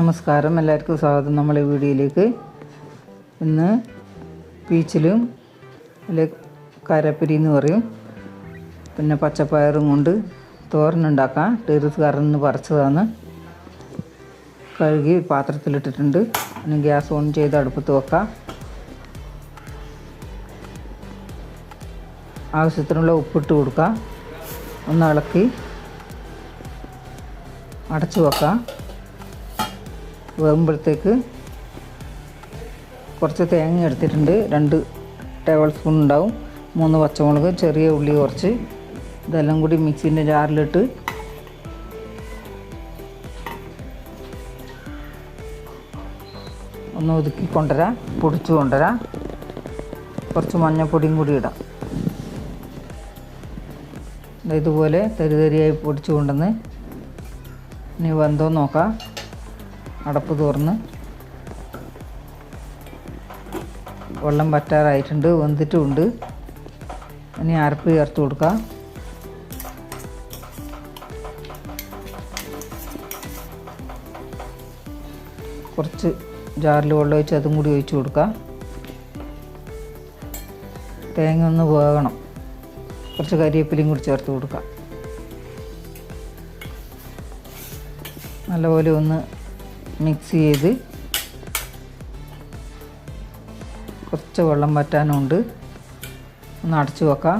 നമസ്കാരം. എല്ലാവർക്കും സ്വാഗതം. നമ്മളെ വീഡിയോയിലേക്ക്. ഇന്ന് പീച്ചിലും അല്ലെ കാരപ്പരി എന്ന് പറയും. പിന്നെ പച്ചപ്പയറും കൊണ്ട് തോരനുണ്ടാക്കാം ടെറിസ് കറന്ന് നിന്ന് പറിച്ചതാണ്. കഴുകി പാത്രത്തിലിട്ടിട്ടുണ്ട് ഇനി ഗ്യാസ് ഓൺ ചെയ്ത് അടുപ്പത്ത് വെക്കാം. ആവശ്യത്തിനുള്ള ഉപ്പിട്ട് കൊടുക്കാം. ഒന്ന് ഇളക്കി അടച്ചു വെക്കാം. വേകുമ്പോഴത്തേക്ക് കുറച്ച് തേങ്ങ എടുത്തിട്ടുണ്ട്. രണ്ട് ടേബിൾ സ്പൂൺ ഉണ്ടാവും. മൂന്ന് പച്ചമുളക് ചെറിയ ഉള്ളി കുറച്ച്. ഇതെല്ലാം കൂടി മിക്സീന്റെ ജാറിലിട്ട് ഒന്ന് ഒതുക്കി കൊണ്ടുവരാം. പൊടിച്ച് കൊണ്ടുവരാം. കുറച്ച് മഞ്ഞൾപ്പൊടിയും കൂടി ഇടാം. ഇതുപോലെ തരി തരിയായി പൊടിച്ച് കൊണ്ടുവന്ന് ഇനി വെന്തോ നോക്കാം. അടപ്പ് തുറന്ന് വെള്ളം പറ്റാറായിട്ടുണ്ട് വെന്തിട്ടുമുണ്ട് ഇനി അരപ്പ് ചേർത്ത് കൊടുക്കുക കുറച്ച് ജാറിൽ വെള്ളം ഒഴിച്ച് അതും കൂടി ഒഴിച്ച് കൊടുക്കുക തേങ്ങ ഒന്ന് വേകണം. കുറച്ച് കരിവേപ്പിലയും കൂടി ചേർത്ത് കൊടുക്കുക നല്ലപോലെ ഒന്ന് മിക്സ് ചെയ്ത് കുറച്ച് വെള്ളം വറ്റാനുണ്ട്. ഒന്ന് അടച്ചു വെക്കാം.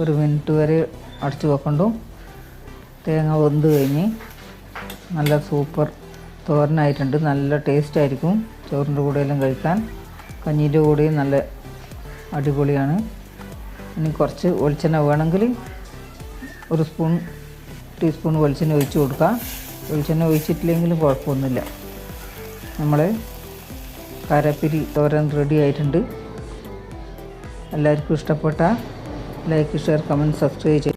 ഒരു മിനിറ്റ് വരെ അടച്ചു വെക്കണ്ടു. തേങ്ങ വെന്ത് കഴിഞ്ഞ് നല്ല സൂപ്പർ തോരനായിട്ടുണ്ട്. നല്ല ടേസ്റ്റ് ആയിരിക്കും ചോറിന്റെ കൂടെയെല്ലാം കഴിക്കാൻ. കഞ്ഞീന്റെ കൂടെയും നല്ല അടിപൊളിയാണ്. ഇനി കുറച്ച് വെളിച്ചെണ്ണ വേണമെങ്കിൽ ഒരു സ്പൂൺ ടീസ്പൂൺ വെളിച്ചെണ്ണ ഒഴിച്ച് കൊടുക്കാം വെളിച്ചെണ്ണ ഒഴിച്ചിട്ടില്ലെങ്കിലും കുഴപ്പമൊന്നുമില്ല. നമ്മൾ കാരപ്പിരി തോരൻ റെഡി ആയിട്ടുണ്ട്. എല്ലാവർക്കും ഇഷ്ടപ്പെട്ട ലൈക്ക് ഷെയർ കമന്റ് സബ്സ്ക്രൈബ് ചെയ്യും.